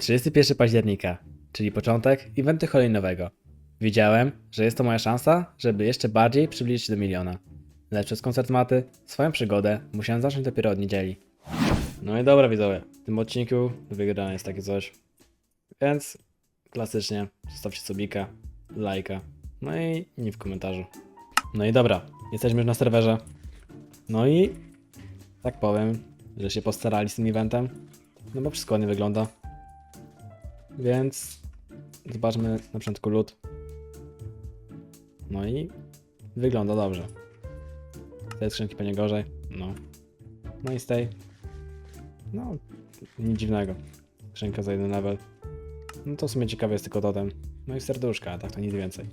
31 października, czyli początek eventu kolejnowego. Wiedziałem, że jest to moja szansa, żeby jeszcze bardziej przybliżyć się do miliona. Lecz przez koncert maty, swoją przygodę musiałem zacząć dopiero od niedzieli. No i dobra widzowie, w tym odcinku do wygrania jest takie coś. Więc klasycznie zostawcie subika, lajka, no i nie w komentarzu. No i dobra, jesteśmy już na serwerze. No i tak powiem, że się postarali z tym eventem, no bo wszystko ładnie wygląda. Więc zobaczmy na początku lód. No i wygląda dobrze. Z tej skrzynki pewnie gorzej. No. No i z tej. No, nic dziwnego. Skrzynka za jeden level. No to w sumie ciekawe jest tylko totem. No i serduszka, a tak to nic więcej.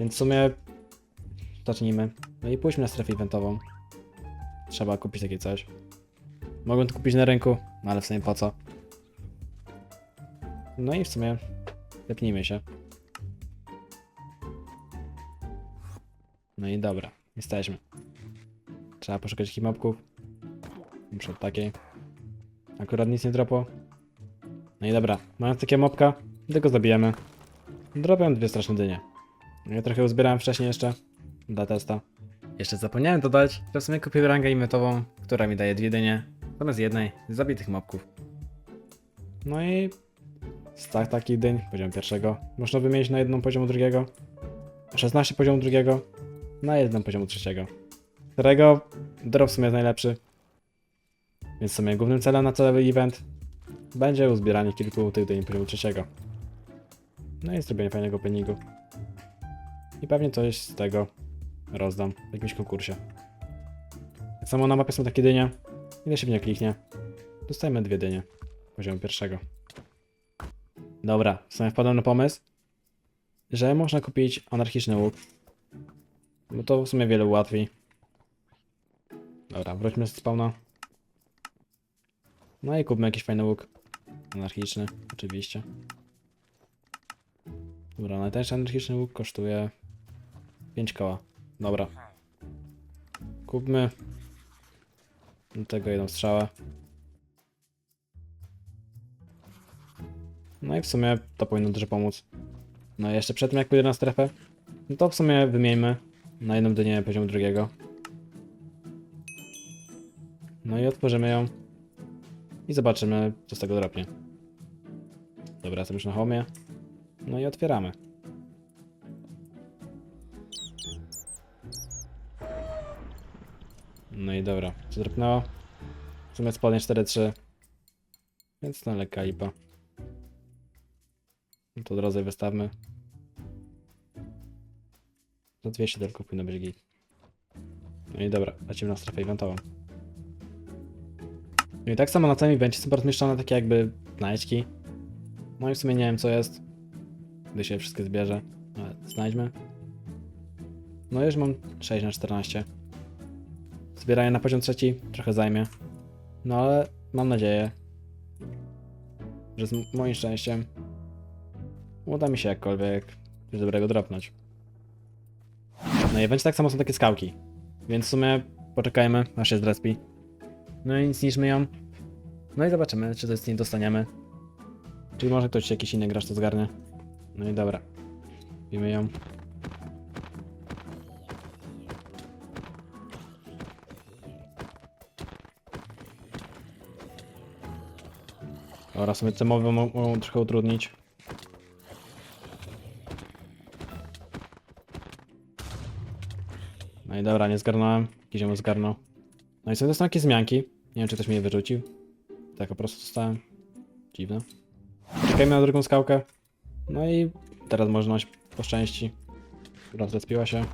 Więc w sumie zacznijmy. No i pójdźmy na strefę eventową. Trzeba kupić takie coś. Mogłem to kupić na rynku, no ale w sumie po co? No i w sumie zepnijmy się. No i dobra, jesteśmy. Trzeba poszukać mobków. Na przykład takiej. Akurat nic nie dropo. No i dobra, mając takie mobka, tylko zabijemy. Dropią dwie straszne dynie. Ja trochę uzbierałem wcześniej jeszcze. Dla testa. Jeszcze zapomniałem dodać, że w sumie kupiłem rangę imetową, która mi daje dwie dynie, zamiast jednej z zabitych mobków. No i z tak takich dyń, poziom pierwszego, można wymienić na jedną poziomu drugiego, 16 poziomu drugiego, na jedną poziomu trzeciego. Którego drop w sumie jest najlepszy. Więc w sumie głównym celem na cały event będzie uzbieranie kilku tych dyń poziomu trzeciego. No i zrobienie fajnego openingu. I pewnie coś z tego rozdam w jakimś konkursie. Tak samo na mapie są takie dynie. Ile się w nie kliknie, dostajemy dwie dynie poziomu pierwszego. Dobra, sumie wpadłem na pomysł, że można kupić anarchiczny łuk. Bo to w sumie wiele ułatwi. Dobra, wróćmy z spawna. No i kupmy jakiś fajny łuk. Anarchiczny, oczywiście. Dobra, najtańszy anarchiczny łuk kosztuje 5 koła. Dobra. Kupmy do tego jedną strzałę. No i w sumie to powinno dużo pomóc. No i jeszcze przed tym jak pójdę na strefę, no to w sumie wymieńmy na jedną dynię poziomu drugiego. No i otworzymy ją. I zobaczymy co z tego dropnie. Dobra, jestem już na homie. No i otwieramy. No i dobra, co dropnęło? W sumie spodnie 4-3. Więc to lekka lipa. No to od razu wystawmy. Za 200 tylko powinno być git. No i dobra, lecimy na strefę eventową. No i tak samo na całym evencie są rozmieszczone takie jakby znajdźki. No i w sumie nie wiem co jest. Gdy się wszystkie zbierze. Ale znajdźmy. No już mam 6 na 14. Zbieranie na poziom trzeci trochę zajmie. No ale mam nadzieję, że z moim szczęściem uda mi się jakkolwiek coś dobrego dropnąć. No i będzie tak samo są takie skałki. Więc w sumie poczekajmy, aż się zrespi. No i zniszczmy ją. No i zobaczymy, czy to z niej dostaniemy. Czyli może ktoś jakiś inny gracz to zgarnie. No i dobra. Bimy ją. Dobra, sobie te mowy mo- mogą trochę utrudnić. I dobra, nie zgarnąłem. Ją zgarnął. No i są to są takie zmianki. Nie wiem, czy ktoś mnie wyrzucił. Tak po prostu dostałem. Dziwne. Czekajmy na drugą skałkę. No i teraz można iść po szczęści. Która zrespiła się.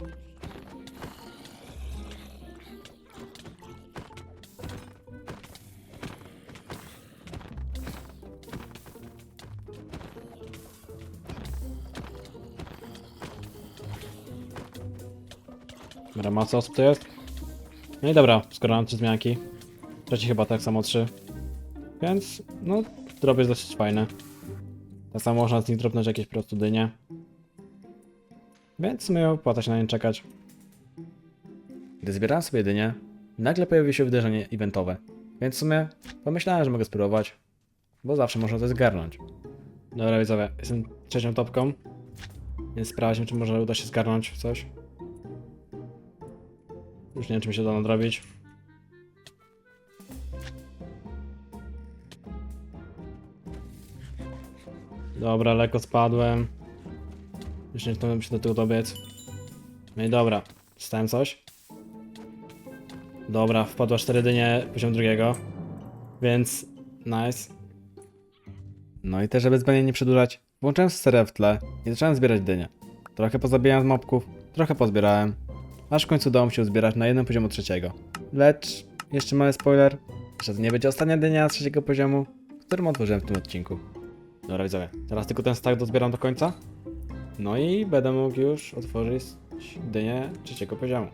Dobra, masa osób to jest. No i dobra, skoro mam trzy zmianki. Trzeci chyba tak samo trzy. Więc, no, drop jest dosyć fajny. Tak samo można z nich dropnąć jakieś prostu dynie. Więc sumie opłaca się na nie czekać. Gdy zbierałem sobie dynie, nagle pojawiło się uderzenie eventowe. Więc w sumie pomyślałem, że mogę spróbować. bo zawsze można to zgarnąć. Dobra widzowie, jestem trzecią topką, więc sprawdźmy, czy może uda się zgarnąć coś. Już nie wiem, czy mi się da nadrobić. Dobra, lekko spadłem. Już nie zdążyłem się do tego dobiec. No i dobra, dostałem coś. Dobra, wpadła 4 dynie, poziom drugiego. Więc nice. No i też, żeby zbędnie nie przedłużać, włączyłem stereo w tle i zacząłem zbierać dynie. Trochę pozabijałem z mobków, trochę pozbierałem, aż w końcu udało mi się zbierać na jednym poziomu trzeciego. Lecz, jeszcze mały spoiler, że to nie będzie ostatnia dynia z trzeciego poziomu, którym otworzyłem w tym odcinku. Dobra widzowie, teraz tylko ten stack dozbieram do końca. No i będę mógł już otworzyć dynię trzeciego poziomu.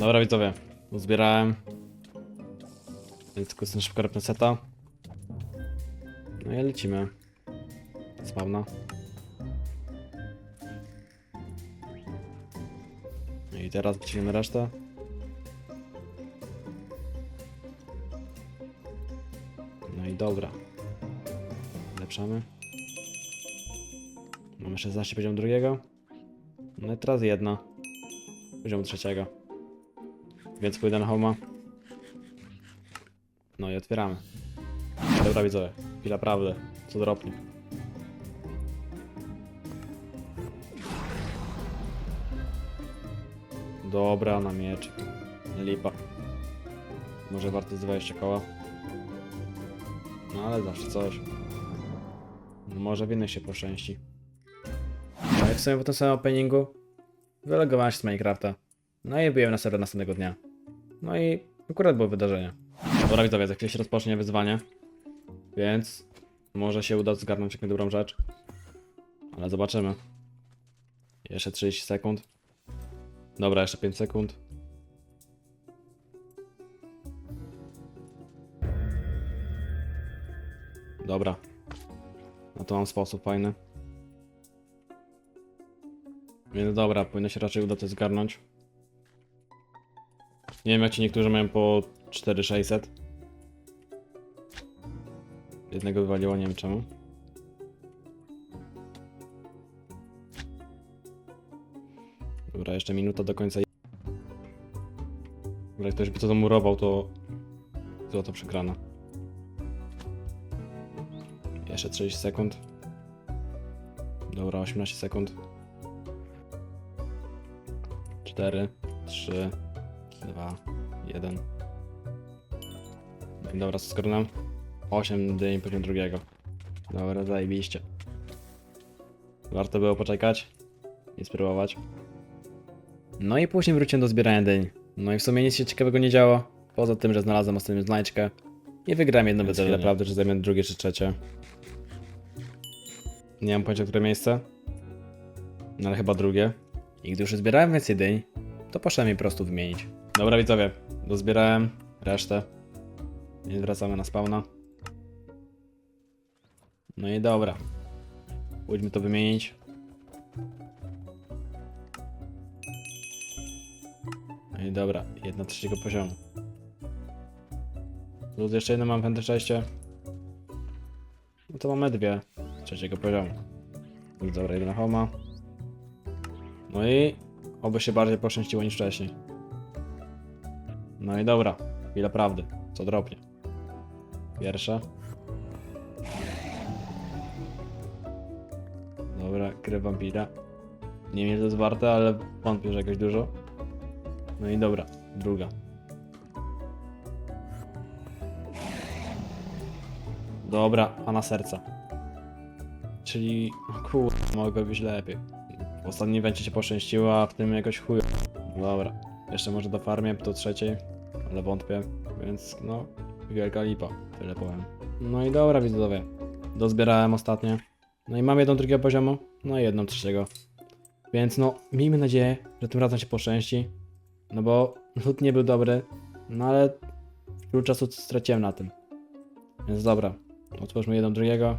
Dobra widzowie, uzbierałem. Więc tylko jestem szybko repnę seta. No i lecimy. Spawna. No i teraz wyciągniemy resztę. No i dobra. Lepszamy. Mamy 16 poziom drugiego. No i teraz jedna. Poziom trzeciego. Więc pójdę na homa. No i otwieramy. Dobra widzowie, chwila prawdy. Co dropnie. Dobra, na miecz. Lipa. Może warto z 20 koła. No ale zawsze coś. No może w innych się poszczęści. No i w sumie po tym samym openingu wylogowałem się z Minecrafta. No i byłem na serwer następnego dnia. No i akurat było wydarzenie. Dobra widzowie, za chwilę się rozpocznie wyzwanie. Więc może się uda zgarnąć jakąś dobrą rzecz. Ale zobaczymy. Jeszcze 30 sekund. Dobra, jeszcze 5 sekund. Dobra. No to mam sposób fajny. Więc dobra, powinno się raczej uda to zgarnąć. Nie wiem jak ci niektórzy mają po 4600. Jednego wywaliło, nie wiem czemu. Dobra, jeszcze minuta do końca. Dobra, ktoś by to zamurował, to... To to przegrana. Jeszcze 30 sekund. Dobra, 18 sekund. 4, 3, 2, 1. No i Dobra, skoro 8 dyń poziom drugiego. Dobra, zajebiście. Warto było poczekać i spróbować. No i później wróciłem do zbierania dyń. No i w sumie nic się ciekawego nie działo. Poza tym, że znalazłem ostatnią znajdźkę. I wygrałem jedno wydarzenie, naprawdę, że zajmę drugie czy trzecie. Nie mam pojęcia, które miejsce. No ale chyba drugie. I gdy już zbierałem więcej dyń, to poszedłem je po prostu wymienić. Dobra widzowie, dozbierałem resztę. Więc wracamy na spawna. No i dobra. Pójdźmy to wymienić. No i dobra, jedna trzeciego poziomu. Plus jeszcze jedno mam w. No to mamy dwie trzeciego poziomu. Więc dobra, jeden na homa. No i oby się bardziej poszczęściło niż wcześniej. No i dobra, chwila prawdy. Co dropnie? Pierwsza. Dobra, krew wampira. Nie wiem to jest warte, ale wątpię, że jakoś dużo. No i dobra, druga. Dobra, pana serca. Czyli, kur... mogło być lepiej. W ostatnim się poszczęściło, a w tym jakoś chuj. Dobra, jeszcze może do farmie, do trzeciej, ale wątpię, więc no, wielka lipa, tyle powiem. No i dobra widzowie, dozbierałem ostatnie. No i mam jedną drugiego poziomu, no i jedną trzeciego. Więc no, miejmy nadzieję, że tym razem się poszczęści. No bo lód nie był dobry, no ale wśród czasu straciłem na tym. Więc dobra, otwórzmy jedną drugiego.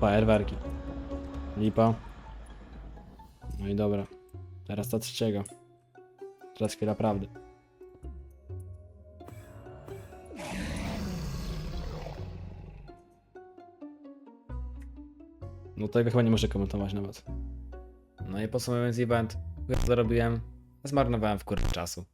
Fajerwerki. Lipa. No i dobra. Teraz ta trzeciego. Teraz chwila prawdy. No tego chyba nie muszę komentować nawet. No i podsumowując event, zarobiłem, zmarnowałem w kurę czasu.